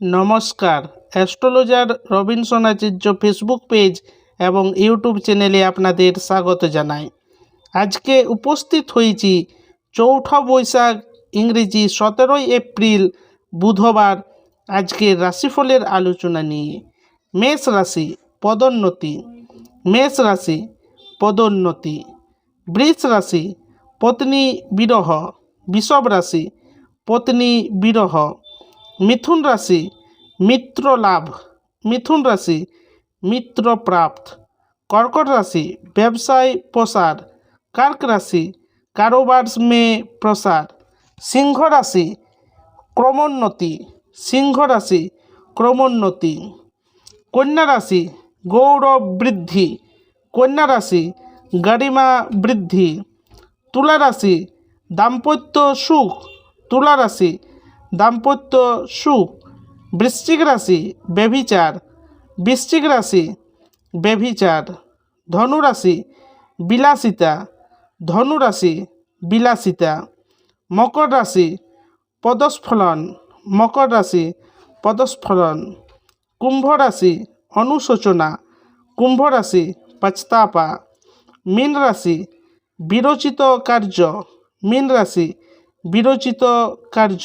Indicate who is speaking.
Speaker 1: নমস্কার। Astrologer Robinson Acharya Facebook page এবং YouTube চ্যানেলে আপনাদের স্বাগত জানাই। আজকে উপস্থিত হয়েছি চৌঠা বৈশাখ, ইংরেজি সতেরোই এপ্রিল, বুধবার। আজকের রাশিফলের আলোচনা নিয়ে। মেষ রাশি, পদোন্নতি। মেষ রাশি, পদোন্নতি। বৃষ রাশি, পত্নী বিরহ। বিষব রাশি, পত্নী বিরহ। মিথুন রাশি, মিত্র লাভ। মিথুন রাশি, মিত্র প্রাপ্ত। কর্কট রাশি, ব্যবসায় প্রসার। কার্ক রাশি কারোবার में প্রসার। সিংহ রাশি, ক্রমোন্নতি। সিংহ রাশি, ক্রমোন্নতি। কন্যা রাশি, গৌরব বৃদ্ধি। কন্যা রাশি গারিমা বৃদ্ধি। তুলা রাশি, দাম্পত্য সুখ। তুলা রাশি দাম্পত্য সুখ, বৃশ্চিক রাশি, ব্যভিচার, বৃশ্চিক রাশি, ব্যভিচার ধনু রাশি বিলাসিতা, ধনুরাশি, বিলাসিতা, মকর রাশি, পদস্ফলন, মকর রাশি, পদস্ফলন, কুম্ভ রাশি, অনুশোচনা, কুম্ভ রাশি পছতাপা মীন রাশি, বিরচিত কার্য, মীন রাশি, বিরচিত কার্য।